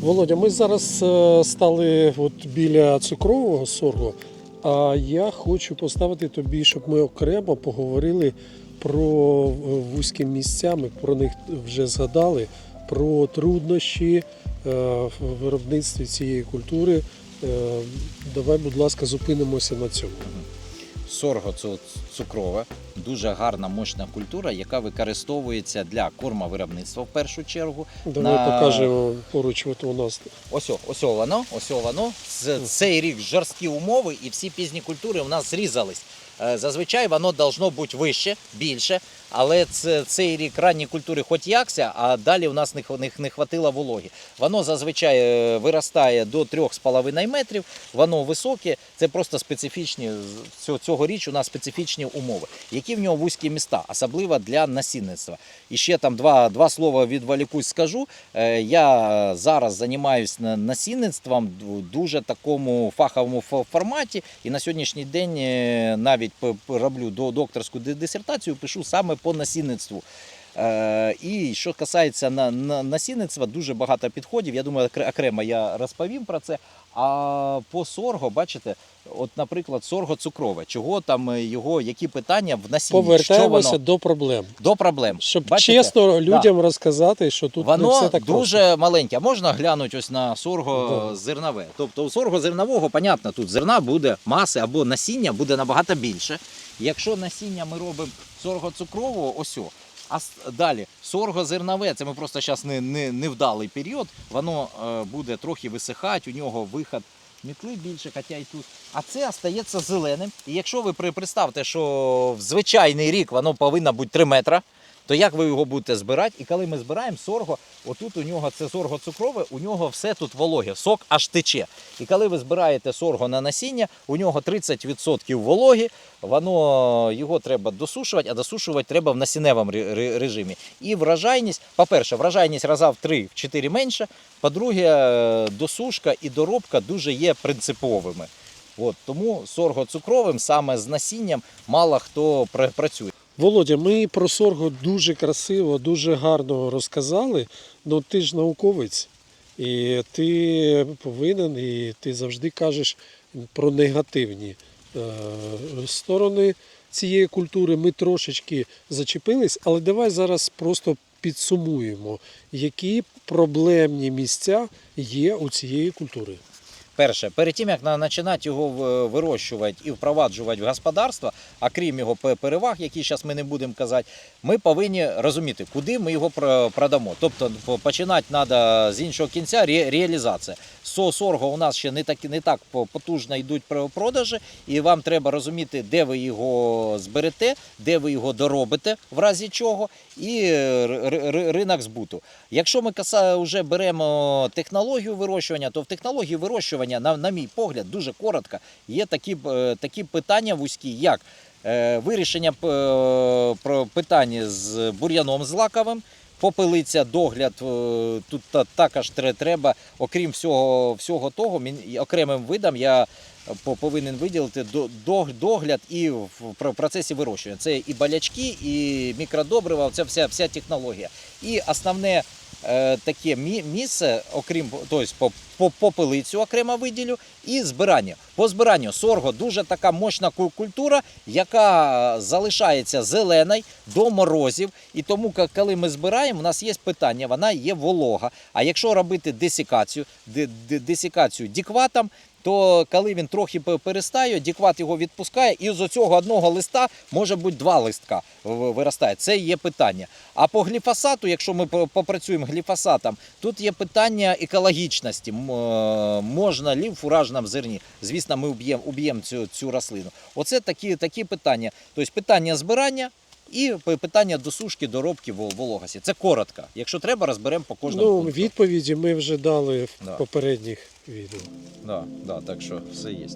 Володя, ми зараз е, стали от біля цукрового соргу, а я хочу поставити тобі, щоб ми окремо поговорили про е, вузькі місця, ми про них вже згадали, про труднощі е, в виробництві цієї культури. Давай, будь ласка, зупинимося на цьому. Сорго це цукрова, дуже гарна мощна культура, яка використовується для кормовиробництва в першу чергу. Давай На- покажемо поруч. От у нас Ось, ось воно, ось воно. З- Цей рік жорсткі умови і всі пізні культури у нас зрізались. Е, Зазвичай воно должно бути вище, більше, але це, цей рік ранні культури хоч якся, а далі у нас не, не, не хватило вологи. Воно зазвичай е, виростає до 3,5 метрів, воно високе, це просто специфічні, цього річ у нас специфічні умови. Які в нього вузькі міста, особливо для насінництва. І ще там два, два слова відволікусь скажу. Е, Я зараз займаюся насінництвом в дуже такому фаховому форматі, і на сьогоднішній день е, навіть роблю докторську ди- дисертацію, пишу саме по насінництву. Е, І що касається на, на насінництва, дуже багато підходів. Я думаю, окремо я розповім про це. А по сорго, бачите, от, наприклад, сорго цукрове, чого там е, його, які питання в насінні, що повертаємося воно до проблем. до проблем. Щоб Бачите? чесно людям розказати, що тут не Воно все так дуже маленьке. А можна глянути ось на сорго Да. зернове. Тобто у сорго зернового, понятно, тут зерна буде маси або насіння буде набагато більше. Якщо насіння ми робимо сорго цукрового, ось о. А далі сорго зернове, це ми просто зараз не, не, невдалий період. Воно е, буде трохи висихати, у нього виход мітли більше, хоча й тут. А це остається зеленим. І якщо ви представте, що в звичайний рік воно повинно бути 3 метри, то як ви його будете збирати? І коли ми збираємо сорго, отут у нього це сорго цукрове, у нього все тут вологе, сок аж тече. І коли ви збираєте сорго на насіння, у нього 30% вологи, воно його треба досушувати, а досушувати треба в насінневому ре- ре- режимі. І врожайність, по-перше, врожайність раза в 3-4 менше. По-друге, е, досушка і доробка дуже є принциповими. От, тому сорго цукровим саме з насінням мало хто пра- працює. Володя, ми про сорго дуже красиво, дуже гарно розказали. Ну ти ж науковець, і ти повинен, і ти завжди кажеш про негативні е, сторони цієї культури. Ми трошечки зачепились, але давай зараз просто підсумуємо, які проблемні місця є у цієї культури. Перше, перед тим як починати його вирощувати і впроваджувати в господарство, а крім його переваг, які зараз ми не будемо казати, ми повинні розуміти, куди ми його продамо. Тобто починати треба з іншого кінця ре- реалізація. Со сорго у нас ще не так, не так потужно йдуть продажі, і вам треба розуміти, де ви його зберете, де ви його доробите, в разі чого, і е, ринок збуту. Якщо ми вже беремо технологію вирощування, то в технології вирощування, на, на мій погляд, дуже коротко, є такі, е, такі питання вузькі, як вирішення е, про питання з бур'яном злаковим. Попелиця, догляд е, тут також треба, окрім всього, всього того, окремим видам я повинен виділити до- до- догляд і в процесі вирощування. Це і балячки, і мікродобрива, це вся, вся технологія. І основне е, таке місце, окрім тобто, попелицю окремо виділю, і збирання. По збиранню сорго дуже така мощна культура, яка залишається зеленою до морозів. І тому, коли ми збираємо, у нас є питання, вона є волога. А якщо робити десикацію, де- де- дікватом, то коли він трохи перестає, дікват його відпускає, і з цього одного листа може бути два листка виростає. Це є питання. А по гліфосату, якщо ми попрацюємо гліфосатом, тут є питання екологічності. Е, Можна лі в фуражному зерні. Звісно, ми уб'ємо цю, цю рослину. Оце такі, такі питання. Тобто питання збирання. І пи- питання досушки, доробки вол- вологості. Це коротко. Якщо треба, розберемо по кожному. Ну, пункту. відповіді ми вже дали в Да. попередніх відео. Да, да, так що все є.